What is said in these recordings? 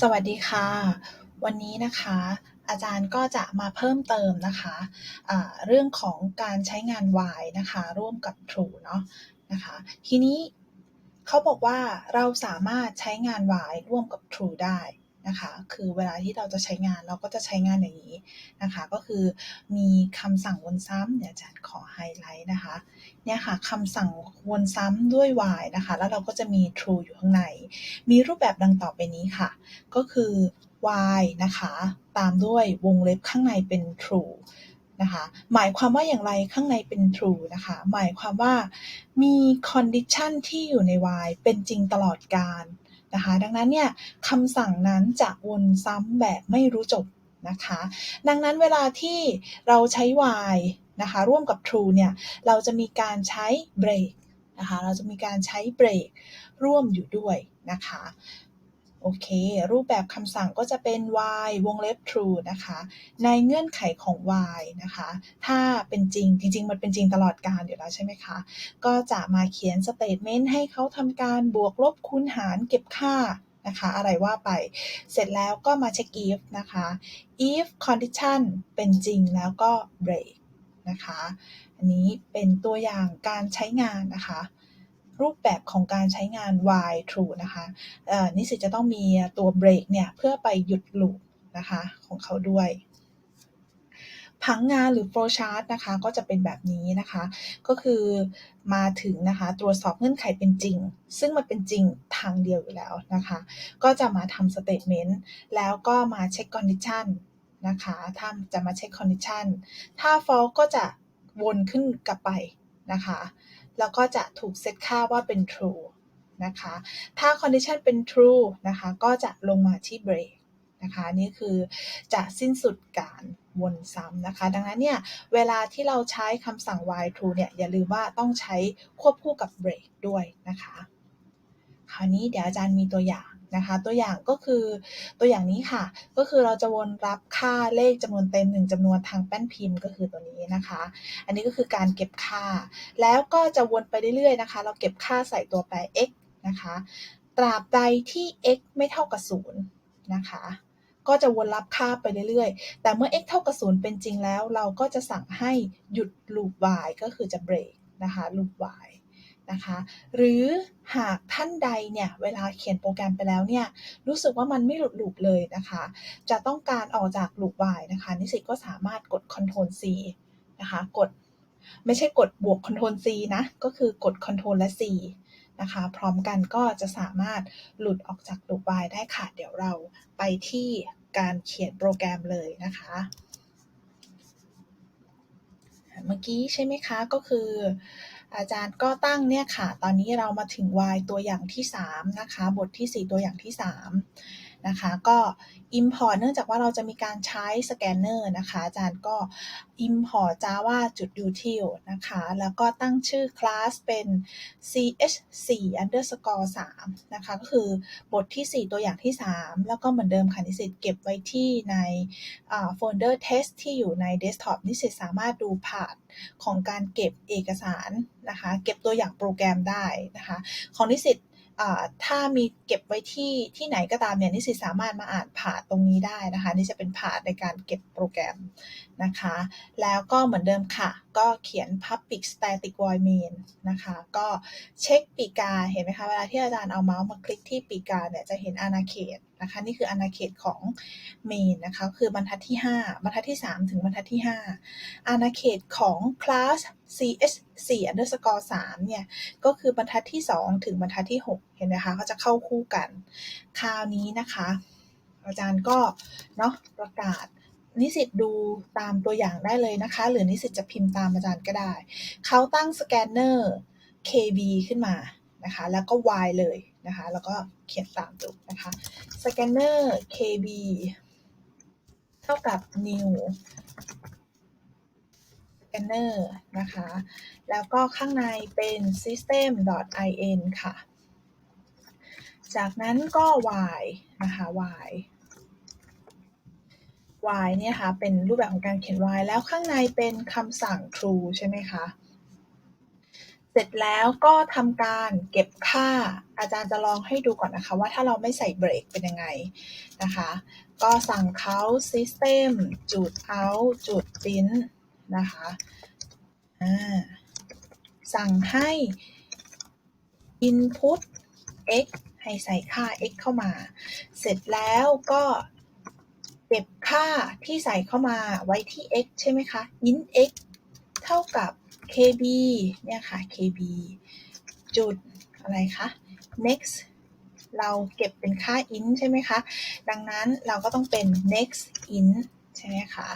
สวัสดีค่ะ วันนี้นะคะ อาจารย์ก็จะมาเพิ่มเติมนะคะะเรื่องของการใช้งาน while นะคะร่วมกับ true เนาะนะคะทีนี้เขาบอกว่าเราสามารถใช้งาน while ร่วมกับ true ได้ นะคะ คือเวลาที่เราจะใช้งานเราก็จะใช้งานอย่างนี้นะคะ ก็คือมีคำสั่งวนซ้ำเดี๋ยวอาจารย์ขอไฮไลท์นะคะ เนี่ยค่ะคำสั่งวนซ้ำด้วย while นะคะ แล้วเราก็จะมี true อยู่ข้างใน มีรูปแบบดังต่อไปนี้ค่ะ ก็คือ while นะคะ ตามด้วยวงเล็บข้างในเป็น true นะคะหมายความว่าอย่างไรข้างในเป็น true นะคะ หมายความว่ามี condition ที่อยู่ใน while เป็นจริงตลอดกาล นะคะ ดังนั้นเนี่ยคำสั่งนั้นจะวนซ้ำแบบไม่รู้จบนะคะ ดังนั้นเวลาที่เราใช้ while นะคะร่วมกับ true เนี่ยเราจะมีการใช้ break นะคะเราจะมีการใช้ break ร่วมอยู่ด้วยนะคะ โอเค รูปแบบคำสั่งก็จะเป็น while วงเล็บ true นะคะ ในเงื่อนไขของ while นะคะ ถ้าเป็นจริง จริง ๆ มันเป็นจริงตลอดกาลอยู่แล้วใช่ไหมคะ ก็จะมาเขียน statement ให้เขาทำการบวกลบคูณหารเก็บค่านะคะอะไรว่าไป เสร็จแล้วก็มาเช็ค if นะคะ if condition เป็นจริงแล้วก็ break นะคะ อันนี้เป็นตัวอย่างการใช้งานนะคะ รูปแบบของการใช้งาน while true นะคะนิสิตจะต้องมีตัว break เนี่ย เพื่อไปหยุดลูปนะคะของเขาด้วยผังงานหรือ flow chart นะคะ ก็จะเป็นแบบนี้นะคะ ก็คือมาถึงนะคะ ตรวจสอบเงื่อนไขเป็นจริง ซึ่งมันเป็นจริงทางเดียวอยู่แล้วนะคะ ก็จะมาทำ statement แล้วก็มาเช็ค condition นะคะถ้าจะมาเช็ค condition ถ้า false ก็จะวนขึ้นกลับไปนะคะ แล้วก็จะถูกเซตค่าว่าเป็น true นะคะ ถ้า condition เป็น true นะคะ ก็จะลงมาที่ break นะคะ นี่คือจะสิ้นสุดการวนซ้ำนะคะ ดังนั้นเนี่ย เวลาที่เราใช้คำสั่ง while true เนี่ย อย่าลืมว่าต้องใช้ควบคู่กับ break ด้วยนะคะ คราวนี้เดี๋ยวอาจารย์มีตัวอย่าง นะคะ ตัวอย่างก็คือตัวอย่างนี้ค่ะ ก็คือเราจะวนรับค่าเลขจำนวนเต็มหนึ่งจำนวนทางแป้นพิมพ์ก็คือตัวนี้นะคะ อันนี้ก็คือการเก็บค่า แล้วก็จะวนไปเรื่อยๆนะคะ เราเก็บค่าใส่ตัวแปร x นะคะ ตราบใดที่ x ไม่เท่ากับ0นะคะ ก็จะวนรับค่าไปเรื่อยๆ แต่เมื่อ x เท่ากับ0เป็นจริงแล้ว เราก็จะสั่งให้หยุด loop while ก็คือจะ break นะคะ loop while นะคะ หรือหากท่านใดเนี่ยเวลาเขียนโปรแกรมไปแล้วเนี่ยรู้สึกว่ามันไม่หลุดลูปเลยนะคะ จะต้องการออกจากลูป while นะคะ นิสิตก็สามารถกด Ctrl C นะคะกดไม่ใช่กดบวก Ctrl C นะ ก็คือกด Ctrl และ C นะคะ พร้อมกันก็จะสามารถหลุดออกจากลูป while ได้ค่ะ เดี๋ยวเราไปที่การเขียนโปรแกรมเลยนะคะ เมื่อกี้ใช่ไหมคะก็คือ อาจารย์ก็ตั้งเนี่ยค่ะ ตอนนี้เรามาถึง y ตัวอย่างที่ 3 นะคะ บทที่ 4 ตัวอย่างที่ 3 นะคะก็ import เนื่องจากว่าเราจะมีการใช้สแกนเนอร์นะคะอาจารย์ก็ import java จุด util นะคะแล้วก็ตั้งชื่อ class เป็น ch4 underscore 3นะคะก็คือบทที่ 4 ตัวอย่างที่ 3 แล้วก็เหมือนเดิมค่ะนิสิตเก็บไว้ที่ในโฟลเดอร์ test ที่อยู่ใน desktop นิสิตสามารถดูผ่านของการเก็บเอกสารนะคะเก็บตัวอย่างโปรแกรมได้นะคะของนิสิต ถ้ามีเก็บไว้ที่ที่ไหนก็ตามเนี่ยนิสิตสามารถมาอ่านผ่าตรงนี้ได้นะคะ นี่จะเป็นผ่าในการเก็บโปรแกรมนะคะ แล้วก็เหมือนเดิมค่ะ ก็เขียน public static void main นะคะ ก็เช็คปีกา เห็นไหมคะ เวลาที่อาจารย์เอาเมาส์มาคลิกที่ปีกาเนี่ยจะเห็นอาณาเขตนะคะ นี่คืออาณาเขตของ main นะคะ คือบรรทัดที่ 5 บรรทัดที่ 3 ถึงบรรทัดที่ 5 อาณาเขตของ class ch4 underscore 3เนี่ย ก็คือบรรทัดที่ 2 ถึงบรรทัดที่ 6 เห็นไหมคะเขาจะเข้าคู่กัน คราวนี้นะคะ อาจารย์ก็เนาะประกาศ นิสิตดูตามตัวอย่างได้เลยนะคะ หรือนิสิตจะพิมพ์ตามอาจารย์ก็ได้ เขาตั้งสแกนเนอร์ KB ขึ้นมานะคะ แล้วก็ Y เลยนะคะ แล้วก็เขียนตามจุดนะคะสแกนเนอร์ KB เท่ากับ new scanner นะคะ แล้วก็ข้างในเป็น system.in ค่ะ จากนั้นก็ y นะคะ y y เนี่ยค่ะเป็นรูปแบบของการเขียน y แล้วข้างในเป็นคำสั่ง true ใช่ไหมคะเสร็จแล้วก็ทำการเก็บค่าอาจารย์จะลองให้ดูก่อนนะคะว่าถ้าเราไม่ใส่เบรกเป็นยังไงนะคะ ก็สั่งเขา system จุด out จุด print นะคะอ่าสั่งให้ input x ให้ใส่ค่า x เข้ามา เสร็จแล้วก็ ก็บค่าที่ใส่เข้ามาไว้ที่ x ใช่ไหมคะ int x เท่ากับ kb เนี่ยค่ะ kb จุดอะไรคะ next เราเก็บเป็นค่า int ใช่ไหมคะ ดังนั้นเราก็ต้องเป็น next int ใช่ไหมคะ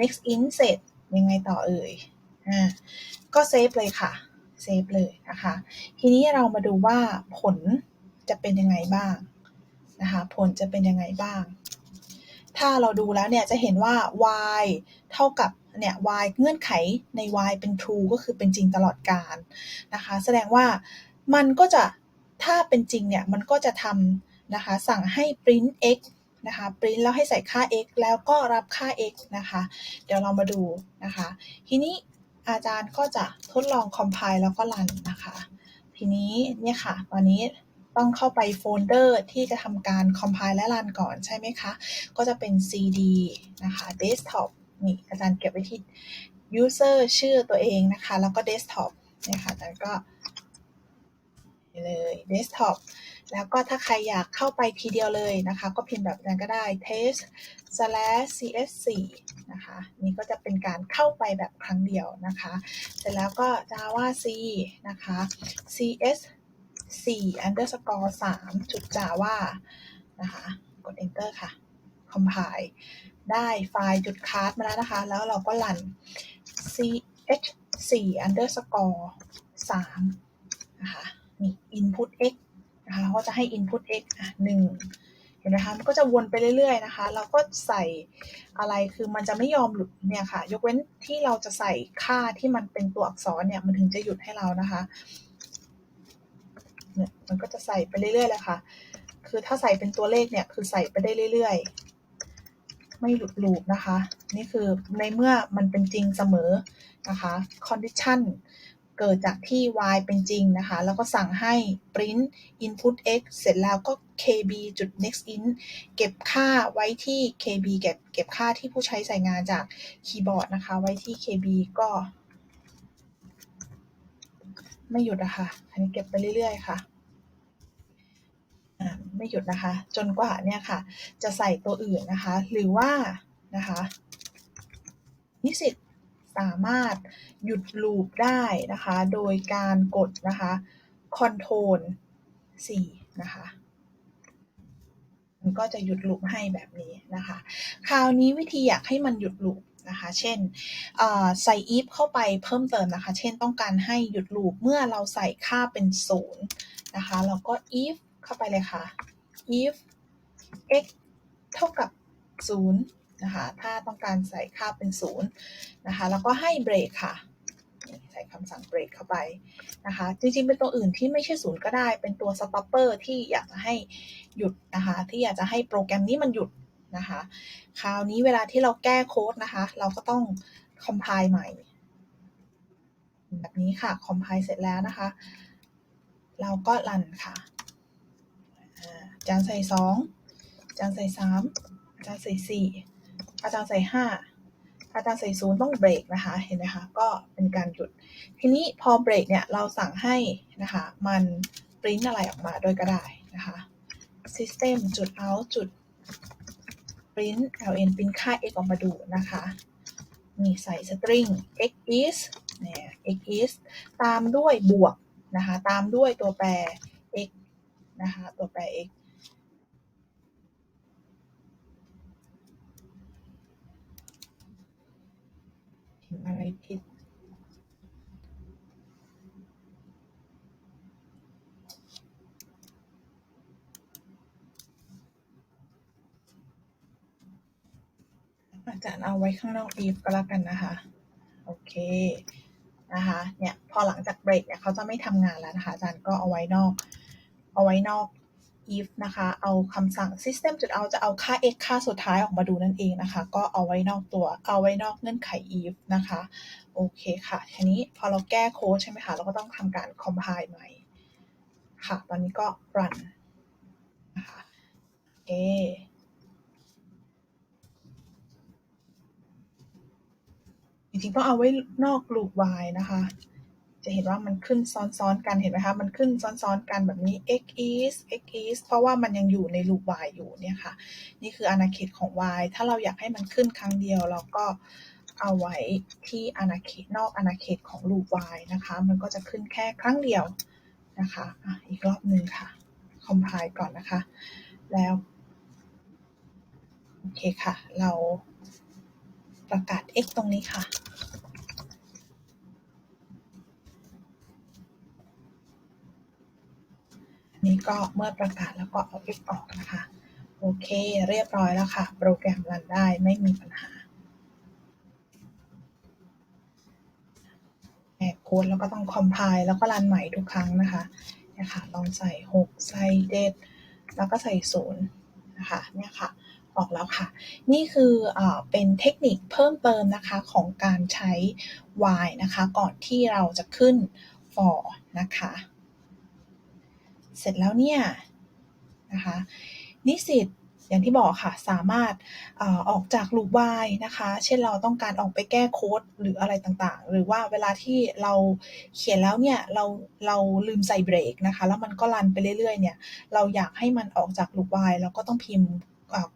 next int เสร็จยังไงต่อเอ่ย อ่า ก็เซฟเลยค่ะ เซฟเลยนะคะ ทีนี้เรามาดูว่าผลจะเป็นยังไงบ้างนะคะ ผลจะเป็นยังไงบ้าง ถ้าเราดูแล้วเนี่ยจะเห็นว่า y เท่ากับเนี่ย y เงื่อนไขใน y เป็น true ก็คือเป็นจริงตลอดการนะคะ แสดงว่ามันก็จะถ้าเป็นจริงเนี่ย มันก็จะทำนะคะสั่งให้ print x นะคะ print แล้วให้ใส่ค่า x แล้วก็รับค่า x นะคะ เดี๋ยวเรามาดูนะคะ ทีนี้อาจารย์ก็จะทดลอง compile แล้วก็รันนะคะ ทีนี้เนี่ยค่ะ ตอนนี้ ต้องเข้าไปโฟลเดอร์ที่จะทำการ compile และรันก่อนใช่ไหมคะ ก็จะเป็น cd นะคะ desktop นี่อาจารย์เก็บไว้ที่ user ชื่อตัวเองนะคะ แล้วก็ desktop นี่ยค่ะอาจารย์ก็เลย desktop แล้วก็ถ้าใครอยากเข้าไปทีเดียวเลยนะคะ ก็พิมพ์แบบนั้นก็ได้ test slash cs4 นะคะ นี่ก็จะเป็นการเข้าไปแบบครั้งเดียวนะคะ เสร็จแล้วก็ java c นะคะ cs 4 underscore 3จุด java นะคะ กด enter ค่ะ compile ได้ไฟล์จุด cast มาแล้วนะคะ แล้วเราก็รัน ch 4 underscore 3นะคะนี่ input x นะคะก็จะให้ input x อะหนึ่งเห็นไหมคะ มันก็จะวนไปเรื่อยๆนะคะ เราก็ใส่อะไรคือมันจะไม่ยอมหลุดเนี่ยค่ะ ยกเว้นที่เราจะใส่ค่าที่มันเป็นตัวอักษรเนี่ย มันถึงจะหยุดให้เรานะคะ เนี่ยมันก็จะใส่ไปเรื่อยๆเลยค่ะ คือถ้าใส่เป็นตัวเลขเนี่ยคือใส่ไปได้เรื่อยๆ ไม่หลุดลูปนะคะ นี่คือในเมื่อมันเป็นจริงเสมอนะคะ condition เกิดจากที่ y เป็นจริงนะคะ แล้วก็สั่งให้ print input x เสร็จแล้วก็ kb จุด next int เก็บค่าไว้ที่ kb เก็บเก็บค่าที่ผู้ใช้ใส่งานจากคีย์บอร์ดนะคะ ไว้ที่ kb ก็ ไม่หยุดนะคะ อันนี้เก็บไปเรื่อยๆค่ะไม่หยุดนะคะ จนกว่าเนี่ยค่ะ จะใส่ตัวอื่นนะคะ หรือว่านะคะนิสิตสามารถหยุดลูปได้นะคะ โดยการกดนะคะ Ctrl 4นะคะมันก็จะหยุดลูปให้แบบนี้นะคะ คราวนี้วิธีอยากให้มันหยุดลูป นะคะ เช่นใส่ if เข้าไปเพิ่มเติมนะคะ เช่นต้องการให้หยุดลูปเมื่อเราใส่ค่าเป็น0นะคะแล้วก็ if เข้าไปเลยค่ะ if x เท่ากับ0นะคะถ้าต้องการใส่ค่าเป็น0นะคะแล้วก็ให้เบรกค่ะใส่คำสั่งเบรกเข้าไปนะคะ จริงๆ เป็นตัวอื่นที่ไม่ใช่ศูนย์ก็ได้ เป็นตัว stopper ที่อยากจะให้หยุดนะคะ ที่อยากจะให้โปรแกรมนี้มันหยุด นะคะ คราวนี้เวลาที่เราแก้โค้ดนะคะ เราก็ต้อง compile ใหม่ แบบนี้ค่ะ compile เสร็จแล้วนะคะ เราก็รันค่ะอาจารย์ใส่สองอาจารย์ใส่สามอาจารย์ใส่สี่อาจารย์ใส่ห้าอาจารย์ใส่ศูนย์ต้องเบรกนะคะ เห็นไหมคะ ก็เป็นการหยุด ทีนี้พอเบรกเนี่ย เราสั่งให้นะคะ มันปริ้นอะไรออกมาโดยก็ได้นะคะ system จุด out จุด print ln print ค่า x ออกมาดูนะคะมีใส่ string x is เนี่ย x is ตามด้วยบวกนะคะตามด้วยตัวแปร x นะคะตัวแปร x อะไรผิด อาจารย์เอาไว้ข้างนอก if ก็แล้วกันนะคะ โอเคนะคะเนี่ยพอหลังจากเบรกเนี่ยเขาจะไม่ทำงานแล้วนะคะอาจารย์ก็เอาไว้นอก เอาไว้นอก if นะคะ เอาคำสั่ง system.out จะเอาค่า x ค่าสุดท้ายออกมาดูนั่นเองนะคะ ก็เอาไว้นอกตัว เอาไว้นอกเงื่อนไข if นะคะ โอเคค่ะ ทีนี้พอเราแก้โค้ดใช่ไหมคะ เราก็ต้องทำการ compile ใหม่ ค่ะ ตอนนี้ก็ run นะคะโอ จริงๆต้องเอาไว้นอก loop y นะคะ จะเห็นว่ามันขึ้นซ้อนๆกันเห็นไหมคะมันขึ้นซ้อนๆกันแบบนี้ x is x is เพราะว่ามันยังอยู่ใน loop y อยู่เนี่ยค่ะ นี่คืออาณาเขตของ while ถ้าเราอยากให้มันขึ้นครั้งเดียวเราก็เอาไว้ที่อาณาเขตนอกอาณาเขตของ loop y นะคะ มันก็จะขึ้นแค่ครั้งเดียวนะคะอะอีกรอบหนึ่งค่ะ compile ก่อนนะคะ แล้ว โอเคค่ะ เรา ประกาศ x ตรงนี้ค่ะ นี่ก็เมื่อประกาศแล้วก็เอา x ออกนะคะ โอเค เรียบร้อยแล้วค่ะ โปรแกรมรันได้ไม่มีปัญหาแอบโค้ดแล้วก็ต้อง compile แล้วก็รันใหม่ทุกครั้งนะคะเนี่ยค่ะลองใส่ 6 ใส่เดแล้วก็ใส่ 0 นะคะเนี่ยค่ะ ออกแล้วค่ะ นี่คือเอเป็นเทคนิคเพิ่มเติมนะคะของการใช้ while นะคะ ก่อนที่เราจะขึ้น for นะคะ เสร็จแล้วเนี่ยนะคะนิสิตอย่างที่บอกค่ะ สามารถอาออกจาก loop while นะคะ เช่นเราต้องการออกไปแก้โค้ดหรืออะไรต่างๆ หรือว่าเวลาที่เราเขียนแล้วเนี่ย เราเราลืมใส่เบรกนะคะ แล้วมันก็รันไปเรื่อยๆเนี่ย เราอยากให้มันออกจาก loop while เราก็ต้องพิมพ์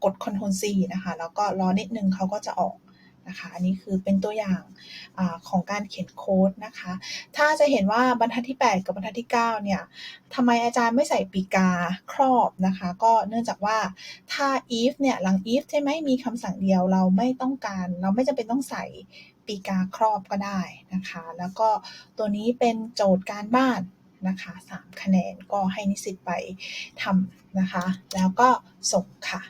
กด Ctrl C นะคะแล้วก็รอนิดนึงเขาก็จะออกนะคะอันนี้คือเป็นตัวอย่างอของการเขียนโค้ดนะคะ ถ้าจะเห็นว่าบรรทัดที่ 8 กับบรรทัดที่ 9 เนี่ยทำไมอาจารย์ไม่ใส่ปีกาครอบนะคะ ก็เนื่องจากว่าถ้า if เนี่ยหลัง if ใช่ไหมมีคำสั่งเดียวเราไม่ต้องการ เราไม่จำเป็นต้องใส่ปีกาครอบก็ได้นะคะ แล้วก็ตัวนี้เป็นโจทย์การบ้านนะคะ3คะแนนก็ให้นิสิตไปทำนะคะ แล้วก็ส่งค่ะ